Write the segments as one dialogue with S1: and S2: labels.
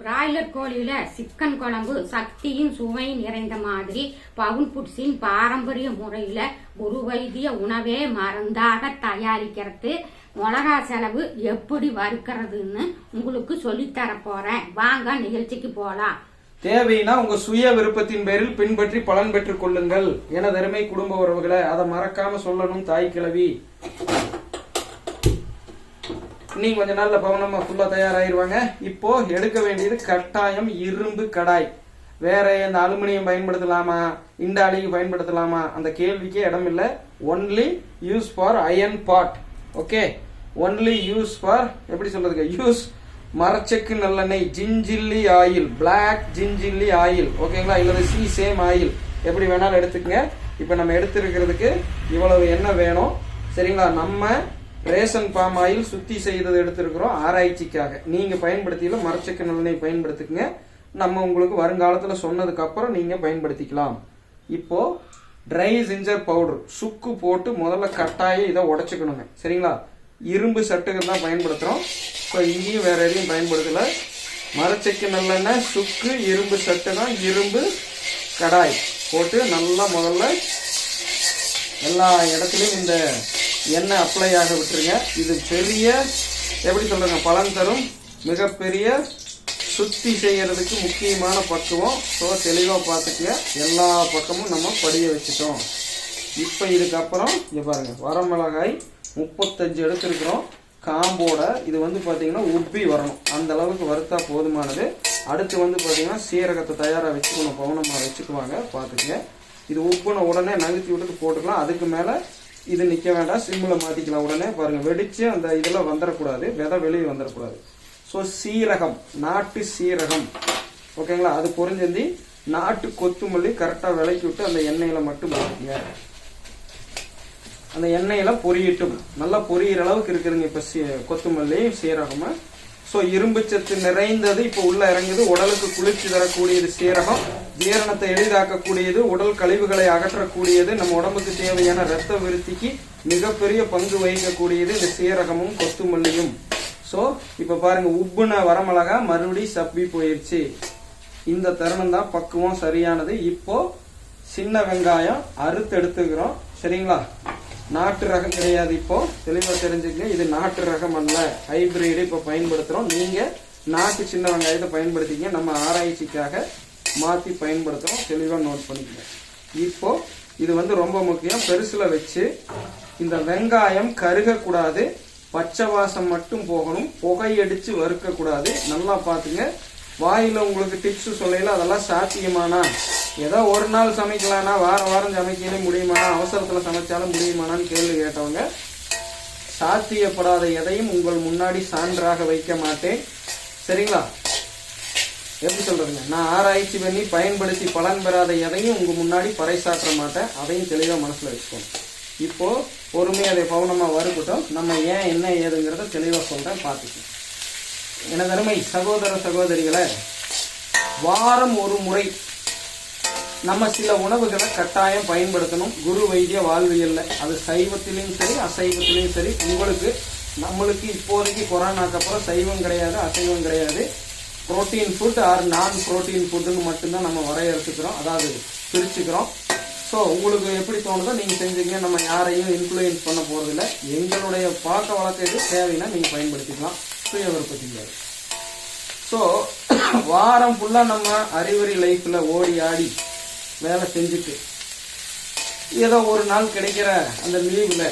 S1: Broiler கோழியில chicken குழம்பு சக்தியின் சுவை நிறைந்த மாதிரி பவுன் புட்ஸின் பாரம்பரிய முறையில ஒரு வைத்திய உணவே மருந்தாக தயாரிக்கிறது. மிளகா செலவு எப்படி வறுக்கிறதுன்னு உங்களுக்கு சொல்லித்தர போறேன். வாங்க நிகழ்ச்சிக்கு போலாம்.
S2: தேவைன்னா உங்க சுய விருப்பத்தின் பேரில் பின்பற்றி பலன் பெற்றுக் கொள்ளுங்கள். எனதருமை குடும்ப உறவுகளை அதை மறக்காம சொல்லணும் தாய் கிழவி. இன்னும் கொஞ்ச நாள்ல பவனம்மா ஃபுல்லா தயாராகிடுவாங்க இப்போ எடுக்க வேண்டியது கட்டாயம் இரும்பு கடாய். வேற இந்த அலுமினியம் பயன்படுத்தலாமா? இண்டாலிக்கு பயன்படுத்தலாமா? அந்த கேள்விக்கே இடம் இல்லை. Only use for iron pot okay only use for எப்படி சொல்றதுக்கு? யூஸ் மரச்செக்கு நல்லெண்ணெய் gingelly oil black gingelly oil. ஓகேங்களா இல்லது சி சேம் ஆயில். எப்படி வேணாலும் எடுத்துக்கங்க. இப்போ நம்ம எடுத்துருக்கிறதுக்கு இவ்வளவு எண்ணெய் வேணும். சரிங்களா? நம்ம ரேஷன் பாம் ஆயில் சுத்தி செய்தது எடுத்திருக்கிறோம் ஆராய்ச்சிக்காக. நீங்க பயன்படுத்தியில மரச்சக்க நல்லெண்ணெய் பயன்படுத்திக்கங்க. நம்ம உங்களுக்கு வருங்காலத்துல சொன்னதுக்கு அப்புறம் நீங்க பயன்படுத்திக்கலாம். இப்போ ட்ரை ஜிஞ்சர் பவுடர் சுக்கு போட்டு முதல்ல கட்டாயம் இதை உடைச்சுக்கணுங்க. சரிங்களா? இரும்பு சட்டுகள் தான் பயன்படுத்துறோம். ஸோ இங்கேயும் வேற எதையும் பயன்படுத்தல. மரச்செக்கு நல்லெண்ணெய் சுக்கு இரும்பு சட்டு தான் இரும்பு கடாய் போட்டு நல்லா முதல்ல எல்லா இடத்துலையும் இந்த எண்ணெய் அப்ளை ஆக விட்டுருங்க. இது பெரிய எப்படி சொல்றேங்க பலன் தரும். மிகப்பெரிய சுத்தி செய்கிறதுக்கு முக்கியமான பக்குவம். ஸோ தெளிவாக பார்த்துக்குங்க. எல்லா பக்கமும் நம்ம படிய வச்சுட்டோம். இப்போ இதுக்கப்புறம் இங்கே பாருங்கள் வரமிளகாய் முப்பத்தஞ்சு எடுத்துருக்குறோம். காம்போட இது வந்து பார்த்திங்கன்னா உப்பி வரணும். அந்த அளவுக்கு வறுத்தா போதுமானது. அடுத்து வந்து பார்த்திங்கன்னா சீரகத்தை தயாராக வச்சுக்கணும் பவுனமாக வச்சுக்குவாங்க. பார்த்துக்கங்க. இது உப்புன உடனே நகர்த்தி விட்டுட்டு போட்டுக்கலாம். அதுக்கு மேலே இது நிற்க வேண்டாம் சிம்மில் மாற்றிக்கலாம் உடனே பாருங்கள் வெடித்து அந்த இதெல்லாம் வந்துடக்கூடாது விதை வெளியே வந்துடக்கூடாது ஸோ சீரகம் நாட்டு சீரகம். ஓகேங்களா? அது பொரிஞ்சந்தி நாட்டு கொத்துமல்லி கரெக்டாக விளக்கி விட்டு அந்த எண்ணெயில் மட்டும் போட்டுங்க அந்த எண்ணெயில் பொரியட்டும் நல்லா பொரியிற அளவுக்கு இருக்குதுங்க இப்போ சீ கொத்துமல்லி சீரகமாக ஸோ இரும்பு சத்து நிறைந்தது இப்போ உள்ள இறங்குது. உடலுக்கு குளிர்ச்சி தரக்கூடியது சீரகம். ஜீரணத்தை எளிதாக்கக்கூடியது உடல் கழிவுகளை அகற்றக்கூடியது நம்ம உடம்புக்கு தேவையான இரத்த விருத்திக்கு மிகப்பெரிய பங்கு வகிக்கக்கூடியது இந்த சீரகமும் கொத்துமல்லியும். ஸோ இப்போ பாருங்க உப்புன வரமிளகா மறுபடியும் சப்பி போயிடுச்சு இந்த தருணம் தான் பக்குவம் சரியானது. இப்போ சின்ன வெங்காயம் அறுத்து எடுத்துக்கிறோம். சரிங்களா? நாட்டு ரகம் கிடையாது இப்போ. தெளிவா தெரிஞ்சுக்கங்க. இது நாட்டு ரகம் அல்ல. ஹைபிரிடு இப்போ பயன்படுத்துறோம். நீங்க நாட்டு சின்ன வெங்காயத்தை பயன்படுத்திங்க நம்ம ஆராய்ச்சிக்காக மாத்தி பயன்படுத்துறோம். தெளிவா நோட் பண்ணிக்கங்க. இப்போ இது வந்து ரொம்ப முக்கியம். பெருசுல வச்சு இந்த வெங்காயம் கருகக்கூடாது. பச்சை வாசம் மட்டும் போகணும். புகையடிச்சு வறுக்க கூடாது நல்லா பாத்துங்க வாயில் உங்களுக்கு டிப்ஸ் சொல்லையில அதெல்லாம் சாத்தியமானா? ஏதோ ஒரு நாள் சமைக்கலானா வாரம் வாரம் சமைக்கவே முடியுமானா? அவசரத்தில் சமைச்சாலும் முடியுமானான்னு கேள்வி கேட்டவங்க சாத்தியப்படாத எதையும் உங்கள் முன்னாடி சான்றாக வைக்க மாட்டேன். சரிங்களா? எப்படி சொல்றதுங்க? நான் ஆராய்ச்சி பண்ணி பயன்படுத்தி பலன் பெறாத எதையும் உங்க முன்னாடி பறைசாற்ற மாட்டேன். அதையும் தெளிவாக மனசுல வச்சுக்கோங்க. இப்போ பொறுமையாக அதை பவுனமாக வறுக்கட்டும் நம்ம ஏன் என்ன ஏதுங்கிறத தெளிவாக சொல்றேன். பார்த்துக்கோங்க எனது அருமை சகோதர சகோதரிகளை வாரம் ஒரு முறை நம்ம சில உணவுகளை கட்டாயம் பயன்படுத்தணும். குரு வைத்திய வாழ்வியல்ல அது சைவத்திலையும் சரி அசைவத்திலையும் சரி. உங்களுக்கு நம்மளுக்கு இப்போதைக்கு கொரோனாக்கு அப்புறம் சைவம் கிடையாது அசைவம் கிடையாது. Protein food or non protein ஃபுட்டுன்னு மட்டும்தான் நம்ம வரையறுத்துக்கிறோம். அதாவது பிரிச்சுக்கிறோம். ஸோ உங்களுக்கு எப்படி தோணுதோ நீங்கள் செஞ்சீங்க நம்ம யாரையும் இன்ஃப்ளூயன்ஸ் பண்ண போகிறதில்ல எங்களுடைய பழக்க வழக்கம் எது தேவைன்னா நீங்கள் பயன்படுத்திக்கலாம். சுய விருப்பத்தின் ஸோ வாரம் ஃபுல்லாக நம்ம அறிவுரை லைஃப்பில் ஓடி ஆடி வேலை செஞ்சுட்டு ஏதோ ஒரு நாள் கிடைக்கிற அந்த லீவில்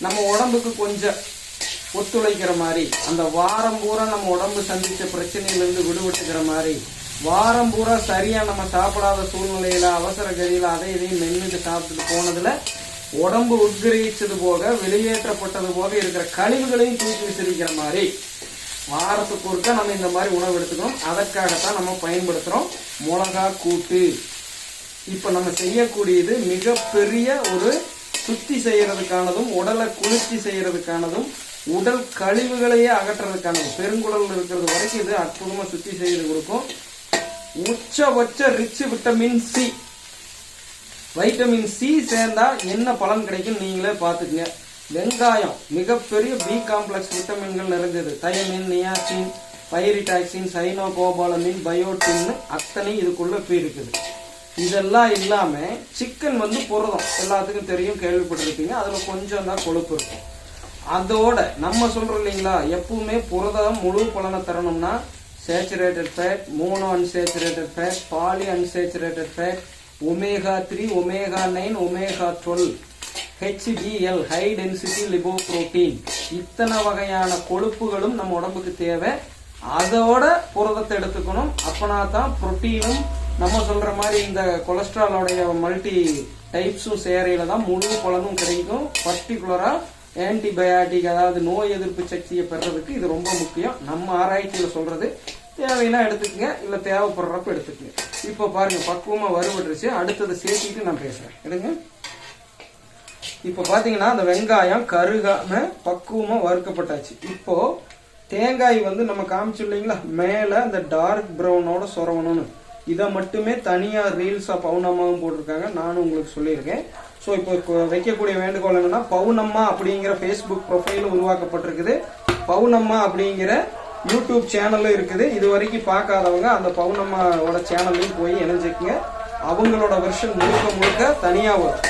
S2: நம்ம உடம்புக்கு கொஞ்சம் ஒத்துழைக்கிற மாதிரி அந்த வாரம் பூரா நம்ம உடம்பு சந்தித்த பிரச்சனையிலேருந்து விடுபட்டுக்கிற மாதிரி வாரம் பூரா சரியாக நம்ம சாப்பிடாத சூழ்நிலையில் அவசர கதியில் அதை இதையும் மென்னுட்டு சாப்பிட்டுட்டு போனதில் உடம்பு உத்கிரகிச்சது போக வெளியேற்றப்பட்டது போக இருக்கிற கழிவுகளையும் தூக்கி விசிறிக்கிற மாதிரி வாரத்துக்கு ஒருக்க நம்ம இந்த மாதிரி உணவு எடுத்துக்கணும். அதற்காகத்தான் நம்ம பயன்படுத்துகிறோம் மிளகா கூட்டு. இப்போ நம்ம செய்யக்கூடியது மிகப்பெரிய ஒரு சுத்தி செய்கிறதுக்கானதும் உடலை குளிர்ச்சி செய்கிறதுக்கானதும் உடல் கழிவுகளையே அகற்றுறதுக்கானதும் பெருங்குடல் இருக்கிறது வரைக்கும் இது அற்புதமாக சுத்தி செய்து கொடுக்கும். உச்சபட்ச rich vitamin C vitamin C சேர்ந்தா என்ன பலன் கிடைக்கும் நீங்களே பார்த்துக்குங்க. வெங்காயம் மிகப்பெரிய பி காம்ப்ளெக்ஸ் விட்டமின்கள் நிறைஞ்சது தயமின் நியாசின் பைரிடாக்சின் சைனோகோபாலமின் பயோட்டின்னு அத்தனை இதுக்குள்ளே போய் இருக்குது இதெல்லாம் இல்லாமல் சிக்கன் வந்து புரதம். எல்லாத்துக்கும் தெரியும் கேள்விப்பட்டிருப்பீங்க. அதில் கொஞ்சம் தான் கொழுப்பு இருக்கும். அதோட நம்ம சொல்கிறோம் இல்லைங்களா எப்பவுமே புரதம் முழு பலனை தரணும்னா saturated fat mono unsaturated fat poly unsaturated fat omega three omega nine omega twelve HDL high density lipoprotein இத்தனை வகையான கொழுப்புகளும் நம்ம உடம்புக்கு தேவை. அதோட புரதத்தை எடுத்துக்கணும். அப்பனா தான் புரோட்டீனும் நம்ம சொல்ற மாதிரி இந்த கொலஸ்ட்ராலோடைய மல்டி டைப்ஸும் சேரையில தான் முழு பலனும் கிடைக்கும். பர்டிகுலரா ஆன்டிபயாட்டிக் அதாவது நோய் எதிர்ப்பு சக்தியை பெறதுக்கு இது ரொம்ப முக்கியம். நம்ம ஆராய்ச்சியில சொல்றது தேவைன்னா எடுத்துக்கங்க இல்ல தேவைப்படுறப்ப எடுத்துக்கங்க. இப்போ பாருங்க பக்குவமா வறுபட்டுருச்சு. அடுத்ததை சேர்த்துக்கிட்டு நான் பேசுறேன். எடுங்க. இப்போ பாத்தீங்கன்னா அந்த வெங்காயம் கருகாம பக்குவமா வறுக்கப்பட்டாச்சு. இப்போ தேங்காய் வந்து நம்ம காமிச்சு இல்லைங்களா? மேல அந்த டார்க் ப்ரௌனோட சொரவணும்னு. இதை மட்டுமே தனியா ரீல்ஸா பவுனம்மாவும் போட்டிருக்காங்க. நானும் உங்களுக்கு சொல்லியிருக்கேன். ஸோ இப்போ வைக்கக்கூடிய வேண்டுகோள் என்னன்னா பவுனம்மா அப்படிங்கிற ஃபேஸ்புக் ப்ரொஃபைல் உருவாக்கப்பட்டிருக்குது. பவுனம்மா அப்படிங்கிற யூடியூப் சேனலும் இருக்குது. இது வரைக்கும் பார்க்காதவங்க அந்த பவுனம்மாவோட சேனல்லையும் போய் இணைஞ்சிக்கங்க. அவங்களோட வெர்ஷன் முழுக்க முழுக்க தனியாக வரும்.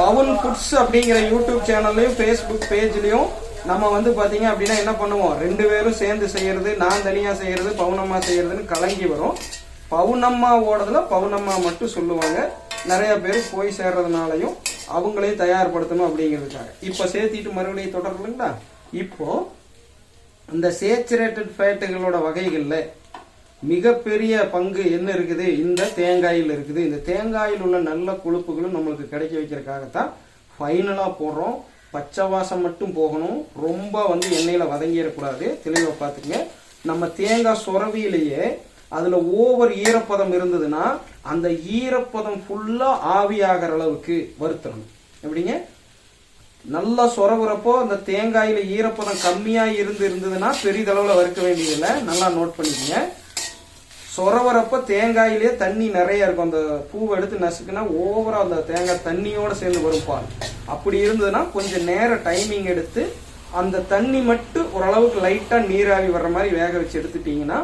S2: பவுன் ஃபுட்ஸ் அப்படிங்கிற யூடியூப் சேனல்லையும் ஃபேஸ்புக் பேஜ்லயும் நம்ம வந்து பாத்தீங்க அப்படின்னா என்ன பண்ணுவோம்? ரெண்டு பேரும் சேர்ந்து செய்யறது நான் தனியா செய்யறது பவுனம்மா செய்யறதுன்னு கலங்கி வரும். பவுனம்மா ஓடதுல பவுனம்மா மட்டும் சொல்லுவாங்க. நிறைய பேர் போய் சேர்றதுனாலையும் அவங்களையும் தயார்படுத்தணும் அப்படிங்கிறதுக்காக. இப்ப சேர்த்திட்டு மறுபடியும் தொடரலுங்களா இப்போ இந்த சேச்சுரேட்டட் ஃபேட்டுகளோட வகைகள்ல மிகப்பெரிய பங்கு என்ன இருக்குது? இந்த தேங்காயில் இருக்குது. இந்த தேங்காயில் உள்ள நல்ல கொழுப்புகளும் நம்மளுக்கு கிடைக்க வைக்கிறதுக்காகத்தான் ஃபைனலாக போடுறோம். பச்சை வாசம் மட்டும் போகணும். ரொம்ப வந்து எண்ணெயில் வதங்கிடக்கூடாது. தெளிவாக பார்த்துக்கங்க. நம்ம தேங்காய் சுரவியிலேயே அதில் ஓவர் ஈரப்பதம் இருந்ததுன்னா அந்த ஈரப்பதம் ஃபுல்லாக ஆவியாகிற அளவுக்கு வருத்தணும். எப்படிங்க? நல்லா சொரவுறப்போ அந்த தேங்காயில் ஈரப்பதம் கம்மியாக இருந்து இருந்ததுன்னா பெரிதளவில் வறுக்க வேண்டியதில்லை. நல்லா நோட் பண்ணிக்கங்க. சொரவரப்ப தேங்காயிலே தண்ணி நிறைய இருக்கும். அந்த பூவை எடுத்து நசுக்குனா ஓவரா அந்த தேங்காய் தண்ணியோட சேர்ந்து வரும் பால். அப்படி இருந்ததுன்னா கொஞ்சம் நேரம் டைமிங் எடுத்து அந்த தண்ணி மட்டும் ஓரளவுக்கு லைட்டா நீராவி வர்ற மாதிரி வேக வச்சு எடுத்துட்டீங்கன்னா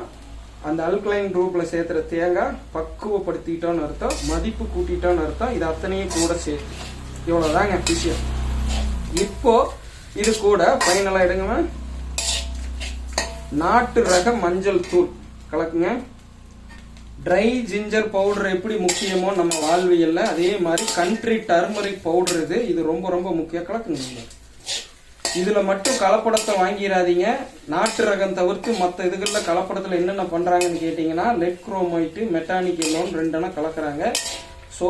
S2: அந்த அல்கலைன் குரூப்ல சேர்த்துற தேங்காய் பக்குவப்படுத்திட்டோன்னு அர்த்தம் மதிப்பு கூட்டிட்டோன்னு அர்த்தம் இது அத்தனையும் கூட சேர்த்து. இவ்வளவுதாங்க விஷயம். இப்போ இது கூட ஃபைனலா எடுங்க நாட்டு ரக மஞ்சள் தூள். கலக்குங்க. ட்ரை ஜிஞ்சர் பவுடர் எப்படி முக்கியமோ நம்ம வாழ்வியல்ல அதே மாதிரி கண்ட்ரி டர்மரிக் பவுடர் இது. இது ரொம்ப ரொம்ப முக்கிய கலக்குங்க இதில் இதுல மட்டும் கலப்படத்தை வாங்கிடாதீங்க. நாட்டு ரகம் தவிர்த்து மற்ற இதுகளில் கலப்படத்தில் என்னென்ன பண்ணுறாங்கன்னு கேட்டிங்கன்னா லெட் குரோமைட்டு மெட்டானிக் எல்லோன்னு கலக்குறாங்க. ஸோ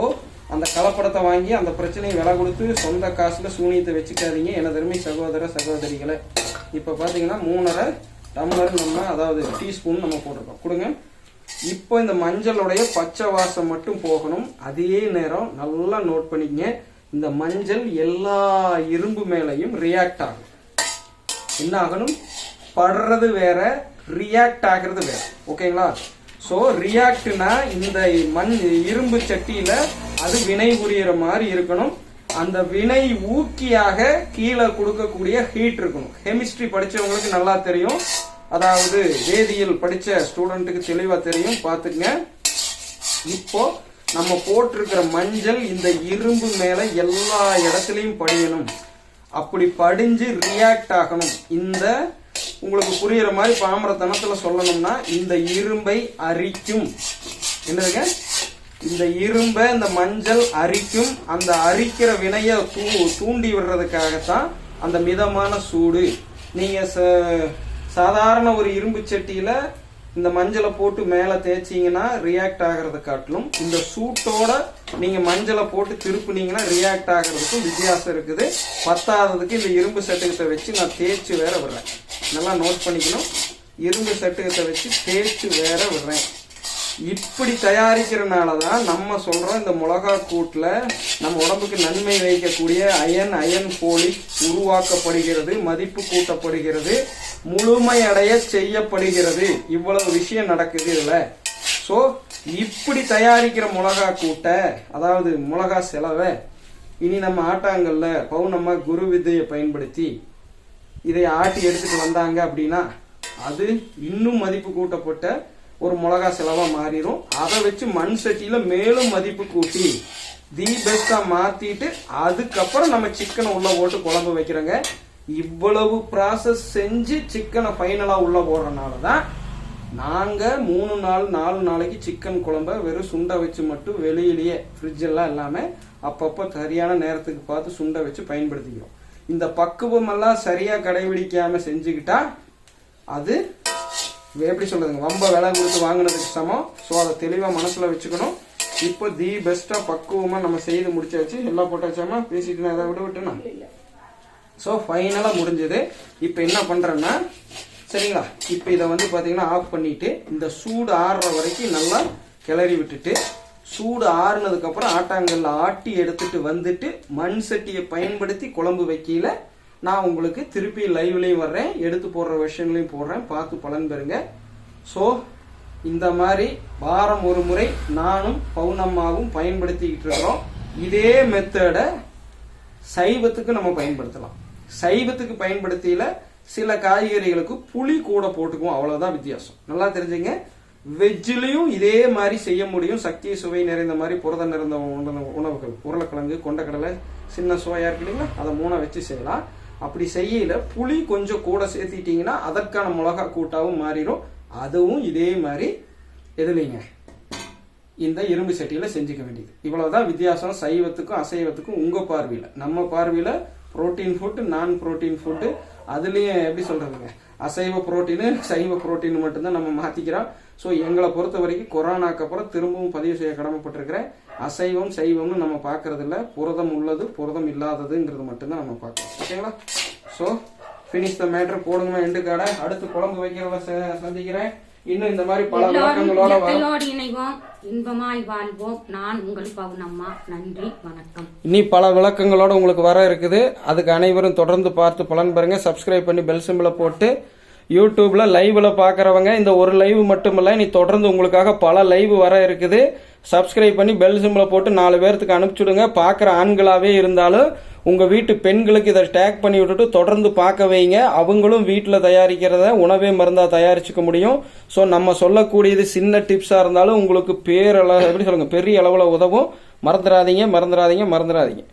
S2: அந்த கலப்படத்தை வாங்கி அந்த பிரச்சனையை விலை கொடுத்து சொந்த காசில் சூனியத்தை வச்சுக்காதீங்க. எனதருமை சகோதர சகோதரிகளை. இப்போ பார்த்தீங்கன்னா மூணரை டம்ளர் நம்ம அதாவது டீஸ்பூன் நம்ம போட்டிருக்கோம். கொடுங்க. இப்போ இந்த மஞ்சளுடைய பச்சை வாசம் மட்டும் போகணும். அதே நேரம் நல்லா நோட் பண்ணிக்கங்க. இந்த மஞ்சள் எல்லா இரும்பு மேலையும் ரியாக்ட் ஆகும். என்ன ஆகணும்? படுறது வேற ரியாக்ட் ஆகிறது வேற. ஓகேங்களா சோ ரியாக்ட்னா இந்த மண் இரும்பு சட்டியில அது வினை புரியிற மாதிரி இருக்கணும். அந்த வினை ஊக்கியாக கீழே கொடுக்கக்கூடிய ஹீட் இருக்கணும். கெமிஸ்ட்ரி படிச்சவங்களுக்கு நல்லா தெரியும். அதாவது வேதியியல் படிச்ச ஸ்டூடெண்ட்டுக்கு தெளிவா தெரியும். பார்த்துக்குங்க. இப்போ நம்ம போட்டிருக்கிற மஞ்சள் இந்த இரும்பு மேல எல்லா இடத்துலயும் படியணும். அப்படி படிஞ்சு ரியாக்ட் ஆகணும். இந்த உங்களுக்கு புரியுற மாதிரி பாமரத்தனத்துல சொல்லணும்னா இந்த இரும்பை அரிக்கும். என்னதுங்க? இந்த இரும்பை இந்த மஞ்சள் அரிக்கும். அந்த அரிக்கிற வினைய தூ தூண்டி விடுறதுக்காகத்தான் அந்த மிதமான சூடு. நீங்க ச- சாதாரண ஒரு இரும்பு சட்டியில இந்த மஞ்சளை போட்டு மேல தேய்ச்சிங்கன்னா ரியாக்ட் ஆகிறத காட்டிலும் இந்த சூட்டோட நீங்க மஞ்சளை போட்டு திருப்புனீங்கன்னா ரியாக்ட் ஆகிறதுக்கும் வித்தியாசம் இருக்குது. பத்தாததுக்கு இந்த இரும்பு சட்டுக்கத்தை வச்சு நான் தேய்ச்சி வேற விடுறேன். நல்லா நோட் பண்ணிக்கணும். இரும்பு சட்டுக்கத்தை வச்சு தேய்ச்சி வேற விடுறேன். இப்படி தயாரிக்கிறனால தான் நம்ம சொல்கிறோம் இந்த மிளகா கூட்டில் நம்ம உடம்புக்கு நன்மை வைக்கக்கூடிய அயன் அயன் போலிக் உருவாக்கப்படுகிறது மதிப்பு கூட்டப்படுகிறது முழுமையடைய செய்யப்படுகிறது. இவ்வளவு விஷயம் நடக்குது இதில். ஸோ இப்படி தயாரிக்கிற மிளகா கூட்டை அதாவது மிளகா செலவை இனி நம்ம ஆட்டாங்கல்ல பௌர்ணமா குரு வித்தையை பயன்படுத்தி இதை ஆட்டி எடுத்துட்டு வந்தாங்க அப்படின்னா அது இன்னும் மதிப்பு கூட்டப்பட்ட ஒரு மிளகா செலவா மாறிடும் அதை வச்சு மண் சட்டியில மேலும் மதிப்பு கூட்டி தி பெஸ்டா மாத்திட்டு அதுக்கப்புறம் நம்ம சிக்கனை உள்ள போட்டு குழம்பு வைக்கிறோங்க. இவ்வளவு ப்ராசஸ் செஞ்சு சிக்கனை ஃபைனலா உள்ள போடுறதுனால தான் நாங்க மூணு நாள் நாலு நாளைக்கு சிக்கன் குழம்ப வெறும் சுண்டை வச்சு மட்டும் வெளியிலேயே ஃப்ரிட்ஜ் எல்லாம் இல்லாமல் அப்பப்போ சரியான நேரத்துக்கு பார்த்து சுண்டை வச்சு பயன்படுத்திக்கிறோம். இந்த பக்குவமெல்லாம் சரியாக சரியா கடைபிடிக்காம செஞ்சுக்கிட்டா அது எப்படி சொல்றதுங்க? வம்ப விலை கொடுத்து வாங்கினதுக்கு சமம். ஸோ அதை தெளிவா மனசுல வச்சுக்கணும். இப்போ தி பெஸ்டா பக்குவமா நம்ம செய்து முடிச்சாச்சு. எல்லாம் போட்டாச்சாமா பேசிட்டு நான் அதை விட விட்டுனா ஸோ ஃபைனலாக முடிஞ்சது. இப்போ என்ன பண்ணுறேன்னா சரிங்களா? இப்போ இதை வந்து பார்த்தீங்கன்னா ஆஃப் பண்ணிட்டு இந்த சூடு ஆறுற வரைக்கும் நல்லா கிளறி விட்டுட்டு சூடு ஆறுனதுக்கப்புறம் ஆட்டாங்கல்ல ஆட்டி எடுத்துட்டு வந்துட்டு மண் சட்டியை பயன்படுத்தி குழம்பு வைக்கல நான் உங்களுக்கு திருப்பி லைவ்லையும் வர்றேன் எடுத்து போடுற விஷயங்களையும் போடுறேன். பார்த்து பலன் பெறுங்க. ஸோ இந்த மாதிரி வாரம் ஒரு முறை நானும் பௌர்ணம்மாவும் பயன்படுத்திக்கிட்டு இருக்கிறோம். இதே மெத்தடை சைவத்துக்கு நம்ம பயன்படுத்தலாம். சைவத்துக்கு பயன்படுத்தியில சில காய்கறிகளுக்கு புளி கூட போட்டுக்குவோம். அவ்வளவுதான் வித்தியாசம். நல்லா தெரிஞ்சுங்க. வெஜ்ஜிலையும் இதே மாதிரி செய்ய முடியும். சக்தி சுவை நிறைந்த மாதிரி புரதம் நிறைந்த உணவு- உணவுகள். உருளைக்கிழங்கு கொண்டக்கடலை சின்ன சுவையாக இருக்கு இல்லைங்களா? அதை மூணை வச்சு செய்யலாம். அப்படி செய்யல புளி கொஞ்சம் கூட சேர்த்திட்டீங்கன்னா அதற்கான மிளகா கூட்டாவும் மாறிடும். அதுவும் இதே மாதிரி எதுலைங்க? இந்த இரும்பு சட்டியில் செஞ்சுக்க வேண்டியது. இவ்வளோதான் வித்தியாசம். சைவத்துக்கும் அசைவத்துக்கும் உங்கள் பார்வையில். நம்ம பார்வையில் protein food non protein food அதுலேயும் எப்படி சொல்கிறதுங்க அசைவ புரோட்டீனு சைவ புரோட்டீன் மட்டும்தான் நம்ம மாற்றிக்கிறோம் ஸோ எங்களை பொறுத்த வரைக்கும் கொரோனாக்கு அப்புறம் திரும்பவும் பதிவு செய்ய கடமைப்பட்டிருக்கிறேன் அசைவம் சைவம்னு நம்ம பார்க்கறது இல்ல புரதம் உள்ளது புரதம் இல்லாததுங்கிறது மட்டும்தான் நம்ம பார்க்கறோம். ஓகேங்களா ஸோ ஃபினிஷ் த மேட்டர் போடுங்க எண்டு காடை அடுத்து குழம்பு வைக்கிறவ சந்திக்கிறேன். இன்னும் இந்த மாதிரி பல விளக்கங்களோட
S1: இணைவோம். இன்பமாய் வாழ்வோம். நான் உங்கள் பவுனம்மா. நன்றி வணக்கம்.
S2: இனி பல விளக்கங்களோட உங்களுக்கு வர இருக்குது. அதுக்கு அனைவரும் தொடர்ந்து பார்த்து பலன் பெறுங்க. சப்ஸ்கிரைப் பண்ணி பெல் சிம்பிளை போட்டு யூடியூப்பில் லைவில் பார்க்குறவங்க இந்த ஒரு லைவ் மட்டுமில்ல நீ தொடர்ந்து உங்களுக்காக பல லைவ் வர இருக்குது. சப்ஸ்கிரைப் பண்ணி பெல் சிம்பிளை போட்டு நாலு பேர்த்துக்கு அனுப்பிச்சுடுங்க. பார்க்குற ஆண்களாகவே இருந்தாலும் உங்கள் வீட்டு பெண்களுக்கு இதை டேக் பண்ணி விட்டுட்டு தொடர்ந்து பார்க்க வைங்க. அவங்களும் வீட்டில் தயாரிக்கிறத உணவே மருந்தாக தயாரிச்சுக்க முடியும். ஸோ நம்ம சொல்லக்கூடியது சின்ன டிப்ஸாக இருந்தாலும் உங்களுக்கு பேரளவு எப்படி சொல்லுங்கள் பெரிய அளவில் உதவும். மறந்துடாதீங்க மறந்துடாதீங்க மறந்துடாதீங்க.